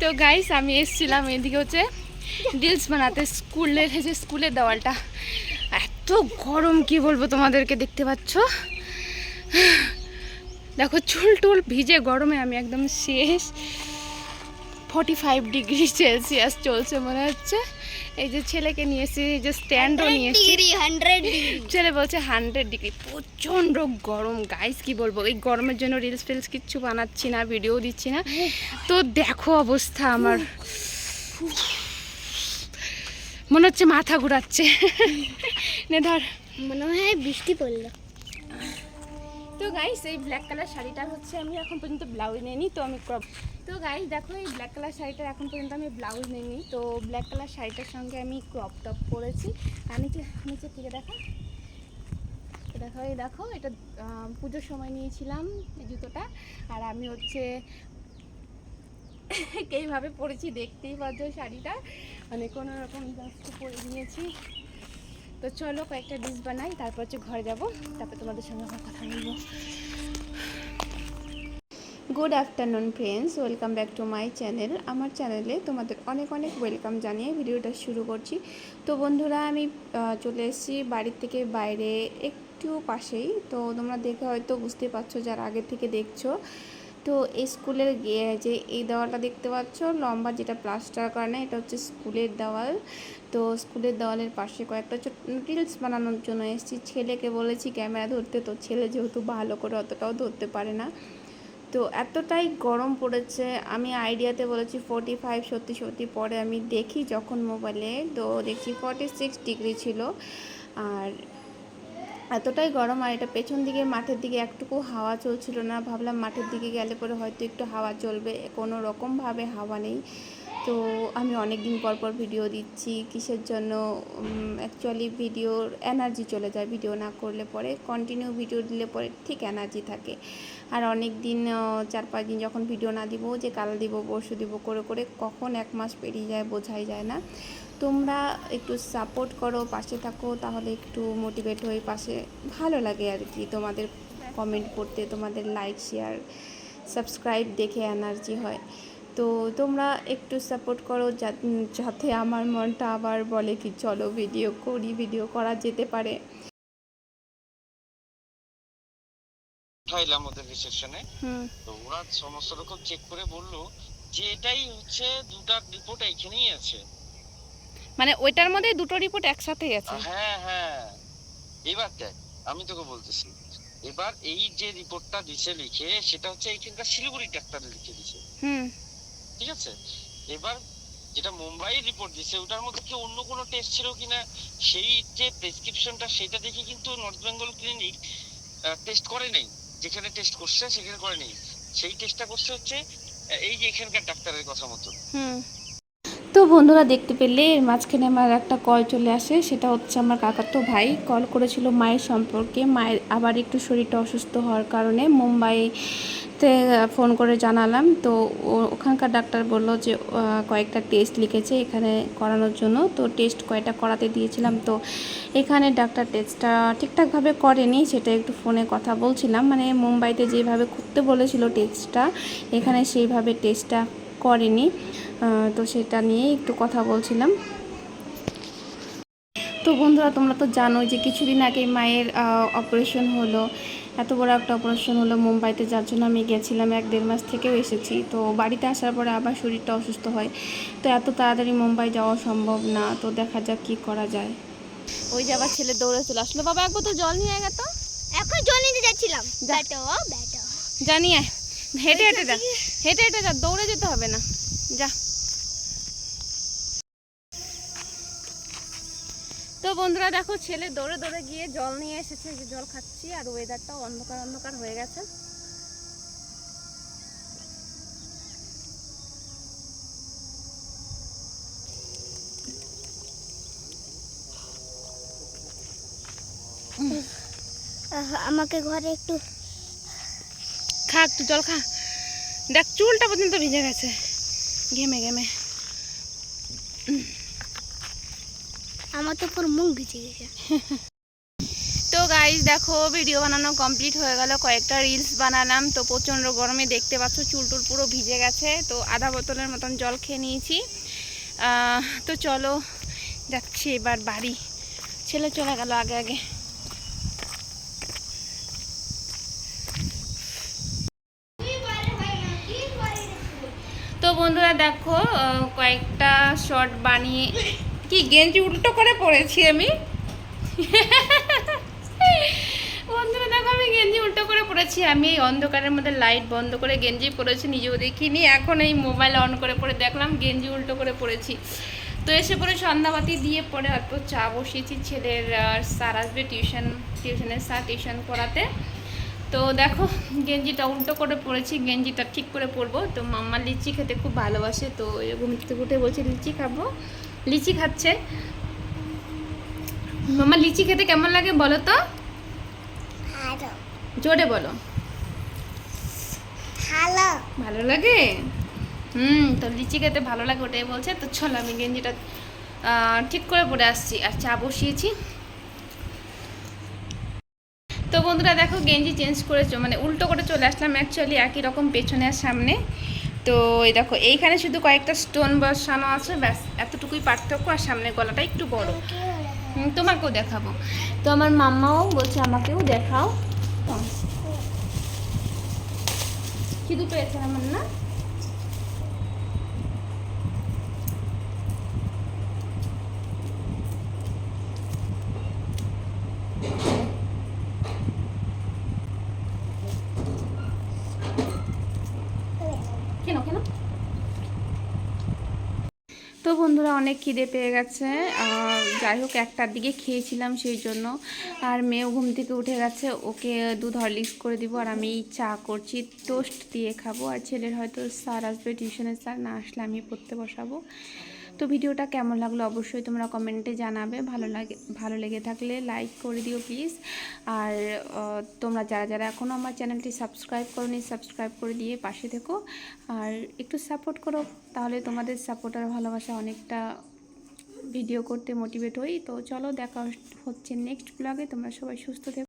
তো গাইস আমি এসেছিলাম এদিকে হচ্ছে রিলস বানাতে। স্কুলের যে স্কুলের দেওয়ালটা। এত গরম, কি বলব তোমাদেরকে, দেখতে পাচ্ছ? দেখো, চুল টুল ভিজে গরমে আমি একদম শেষ। ফর্টি ফাইভ ডিগ্রি সেলসিয়াস চলছে মনে হচ্ছে। এই যে ছেলেকে নিয়ে এসেছি এই যে স্ট্যান্ডও নিয়ে এসেছি। হান্ড্রেড ছেলে বলছে হান্ড্রেড ডিগ্রি প্রচণ্ড গরম। গাইস কি বলব? এই গরমের জন্য রিলস ফিলস কিচ্ছু বানাচ্ছি না ভিডিও দিচ্ছি না। তো দেখো অবস্থা আমার। মনে হচ্ছে মাথা ঘুরাচ্ছে। নে ধর। মনে হয় বৃষ্টি পড়ল। তো গাইস এই ব্ল্যাক কালার শাড়িটা হচ্ছে আমি এখন পর্যন্ত ব্লাউজ নিইনি, তো আমি ক্রপ তো গাইস দেখো এই ব্ল্যাক কালার শাড়িটার এখন পর্যন্ত আমি ব্লাউজ নিইনি, তো ব্ল্যাক কালার শাড়িটার সঙ্গে আমি ক্রপ টপ পরেছি। আর নিচে নিচে থেকে দেখা দেখো, এই দেখো, এটা পুজোর সময় নিয়েছিলাম এই জুতোটা, আর আমি হচ্ছে এইভাবে পরেছি, দেখতেই পাচ্ছ শাড়িটা। মানে কোনো রকম জাস্ট পরে নিয়েছি। তো চলো কয়েকটা ডিশ বানাই, তারপর হচ্ছে ঘরে যাব, তারপর তোমাদের সঙ্গে আবার কথা বলব। Good afternoon friends welcome back to my channel আমার চ্যানেলে তোমাদের অনেক অনেক ওয়েলকাম জানিয়ে ভিডিওটা শুরু করছি। তো বন্ধুরা, আমি চলে এসেছি বাড়ির থেকে বাইরে, একটু পাশেই। তো তোমরা দেখে হয়তো বুঝতে পারছ যারা আগে থেকে দেখছ তো এই স্কুলের যে এই দেওয়ালটা দেখতে পাচ্ছ, লম্বা যেটা প্লাস্টার কারণে এটা হচ্ছে স্কুলের দেওয়াল। তো স্কুলের দেওয়ালের পাশে কয়েকটা ছোট, রিলস বানানোর জন্য এসেছি। ছেলেকে বলেছি, ক্যামেরা ধরতে, তো ছেলে যেহেতু ভালো করে অতটাও ধরতে পারে না। তো এতটাই গরম পড়েছে, আমি আইডিয়াতে বলেছি ফোর্টি ফাইভ সত্যি সত্যি পরে আমি দেখি যখন মোবাইলে তো দেখছি ফর্টি সিক্স ডিগ্রি ছিল। আর এতটাই গরম আর এটা পেছন দিকে মাঠের দিকে একটুকু হাওয়া চলছিল না। ভাবলাম মাঠের দিকে গেলে পরে হয়তো একটু হাওয়া চলবে। কোনো রকমভাবে হাওয়া নেই। তো আমি অনেক দিন পর পর ভিডিও দিচ্ছি কিসের জন্য অ্যাকচুয়ালি ভিডিওর এনার্জি চলে যায়। ভিডিও না করলে পরে কন্টিনিউ ভিডিও দিলে পরে ঠিক এনার্জি থাকে। আর অনেক দিন চার পাঁচ দিন যখন ভিডিও না দিব, যে কাল দিব, পরশু দিব, করে করে কখন এক মাস পেরিয়ে যায় বোঝাই যায় না। তোমরা একটু সাপোর্ট করো, পাশে থাকো, তাহলে একটু মোটিভেট হয়ে পাশে। ভালো লাগে আর কি তোমাদের কমেন্ট পড়তে, তোমাদের লাইক শেয়ার সাবস্ক্রাইব দেখে এনার্জি হয়। তো তোমরা একটু সাপোর্ট করো যাতে আমার মনটা আবার বলে কি, চলো ভিডিও করি ভিডিও করা যেতে পারে। খাইলাম ওদের রিসেপশনে তো ওরা সমস্ত রকম চেক করে বলল যে এটাই হচ্ছে দুটা রিপোর্ট এইখানেই আছে। মানে ওইটার মধ্যে দুটো রিপোর্ট একসাথেই আছে? হ্যাঁ হ্যাঁ। এবার দেখ আমি তোকে বলতেছি এবার এই যে রিপোর্টটা দিছে লিখে সেটা হচ্ছে এইখানকার শিলিগুড়ি ডাক্তার লিখে দিছে। হুম। ঠিক আছে? এবার যেটা মুম্বাইয়ের রিপোর্ট দিছে ওটার মধ্যে কি অন্য কোনো টেস্ট ছিল কিনা সেই যে প্রেসক্রিপশনটা সেটা দেখে কিন্তু নর্থ বেঙ্গল ক্লিনিক টেস্ট করে নেই। যেখানে টেস্ট করছে, সেখানে করে নেই। সেই টেস্টটা করছে হচ্ছে, এই যে এখানকার ডাক্তারের কথা মতো তো বন্ধুরা দেখতে পেলে, এর মাঝখানে আমার একটা কল চলে আসে, সেটা হচ্ছে আমার কাকাতো ভাই। কল করেছিল মায়ের সম্পর্কে। মায়ের আবার একটু শরীরটা অসুস্থ হওয়ার কারণে মুম্বাইতে ফোন করে জানালাম। তো ওখানকার ডাক্তার বলল যে কয়েকটা টেস্ট লিখেছে এখানে করানোর জন্য। তো টেস্ট কয়টা করাতে দিয়েছিলাম। তো এখানে ডাক্তার টেস্টটা ঠিকঠাকভাবে করেনি, সেটা একটু ফোনে কথা বলছিলাম। মানে মুম্বাইতে যেভাবে করতে বলেছিল টেস্টটা, এখানে সেইভাবে টেস্টটা করেনি। তো সেটা নিয়ে একটু কথা বলছিলাম। তো বন্ধুরা তোমরা তো জানো যে কিছুদিন আগে মায়ের অপারেশন হলো। এত বড় একটা অপারেশন হলো মুম্বাইতে যার জন্য আমি গেছিলাম এক দেড় মাস থেকেও এসেছি। তো বাড়িতে আসার পরে আবার শরীরটা অসুস্থ হয়। তো এত তাড়াতাড়ি মুম্বাই যাওয়া সম্ভব না। তো দেখা যাক কি করা যায়। ওই যে আবার ছেলে দৌড়ে চলে আসলো। বাবা একবার তো জল নিয়ে গেত এখন জল নিতে যাচ্ছিলাম। ব্যাটো ব্যাটো। জানিয়ে হেঁটে হেঁটে যা। হেঁটে হেঁটে যা। দৌড়ে যেতে হবে না। যা। বন্ধুরা দেখো ছেলে দৌড়ে দৌড়ে গিয়ে জল নিয়ে এসেছে যে জল খাচ্ছি আর ওয়েদারটাও অন্ধকার অন্ধকার হয়ে গেছে। আমাকে ঘরে একটু খা একটু জল খা। দেখ চুলটা পর্যন্ত ভিজে গেছে। ঘেমে ঘেমে। আমার তো পুরো মুখ ভিজে গেছে। তো গাই গাইজ দেখো ভিডিও বানানো কমপ্লিট হয়ে গেল। কয়েকটা রিলস বানালাম। তো প্রচণ্ড গরমে দেখতে পাচ্ছ, চুল টুল পুরো ভিজে গেছে। তো আধা বোতলের মতন জল খেয়ে নিয়েছি। তো চলো, যাচ্ছি এবার বাড়ি। ছেলে চলে গেল আগে আগে। তো বন্ধুরা দেখো কয়েকটা শর্ট বানিয়ে কি, গেঞ্জি উল্টো করে পরেছি আমি? বন্ধুরা, দেখো আমি গেঞ্জি উল্টো করে পরেছি। আমি এই অন্ধকারের মধ্যে লাইট বন্ধ করে গেঞ্জি পরেছি, নিজেও দেখিনি। এখন এই মোবাইল অন করে পরে দেখলাম গেঞ্জি উল্টো করে পরেছি। তো এসে পরে সন্ধ্যাবাতি দিয়ে পরে অল্প চা বসিয়েছি ছেলের স্যার আসবে টিউশন টিউশনের স্যার টিউশন পড়াতে। তো দেখো, গেঞ্জিটা উল্টো করে পরেছি, গেঞ্জিটা ঠিক করে পরবো। তো মাম্মা লিচি খেতে খুব ভালোবাসে, তো এরকম থেকে উঠে বলছে, লিচি খাব? লিচি খাচ্ছে। মাম্মা লিচি খেতে কেমন লাগে বলো তো? জোরে বলো। ভালো। ভালো লাগে? হুম তো লিচি খেতে ভালো লাগে ওটাই বলছে। তো চলো আমি গেঞ্জিটা ঠিক করে পরে আসছি। আর চা বসিয়েছি। তো বন্ধুরা দেখো গেঞ্জি চেঞ্জ করেছ মানে উল্টো করে চলে আসলাম। অ্যাকচুয়ালি একই রকম পেছনে আর সামনে। তো এই দেখো, এইখানে শুধু কয়েকটা স্টোন বসানো আছে, ব্যাস, এতটুকুই পার্থক্য, আর সামনে গলাটা একটু বড়। তোমাকেও দেখাবো। তো আমার মাম্মাও বলছে আমাকেও দেখাও। কি পেয়েছে আমার না কেন কেন? তো বন্ধুরা অনেক খিদে পেয়ে গেছে যাই হোক একটার দিকে খেয়েছিলাম সেই জন্য। আর মেয়েও ঘুম থেকে উঠে গেছে, ওকে দুধ হরলিক্স করে দিব আর আমি চা করছি, টোস্ট দিয়ে খাব। আর ছেলের হয়তো স্যার আসবে, টিউশনের স্যার, না আসলে আমি পড়তে বসাবো। তো ভিডিওটা কেমন লাগল অবশ্যই তোমরা কমেন্টে জানাবে। ভালো লাগে, ভালো লেগে থাকলে লাইক করে দিও প্লিজ আর তোমরা যারা যারা এখনও আমার চ্যানেলটি সাবস্ক্রাইব করোনি সাবস্ক্রাইব করে দিয়ে পাশে থেকো। আর একটু সাপোর্ট করো, তাহলে তোমাদের সাপোর্ট আর ভালোবাসা অনেকটা ভিডিও করতে মোটিভেট হই। তো চলো দেখা হচ্ছে নেক্সট ব্লগে তোমরা সবাই সুস্থ থেকো।